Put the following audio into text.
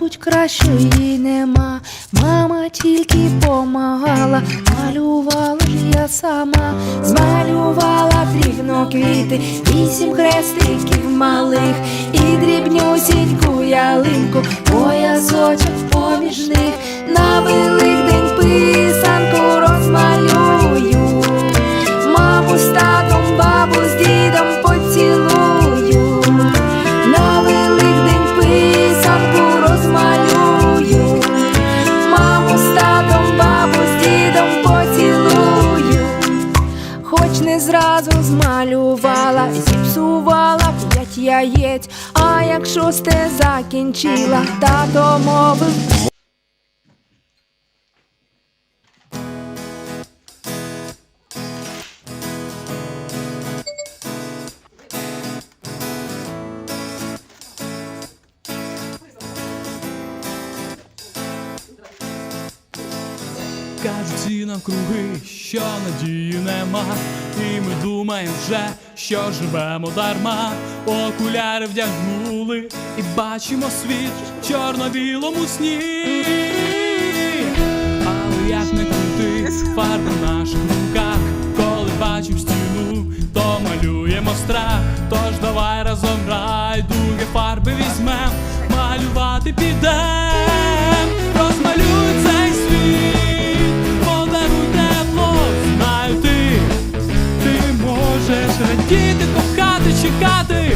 мабуть, кращої нема. Мама тільки помагала, малювала ж я сама, змалювала дрібно квіти, вісім хрестиків малих, і дрібню сіньку ялинку, поясочок поміж них. Змалювала, зіпсувала п'ять яєць. А як шосте закінчила, тато мовив. Кажуть всі навкруги, що надії нема, і ми думаємо вже, що живемо дарма. Окуляри вдягнули і бачимо світ в чорно-білому сні. Але як не крути, фарби в наших руках, коли бачимо стіну, то малюємо страх. Тож давай разом райдуги фарби візьмем, малювати підем, хотіти кохати, чекати.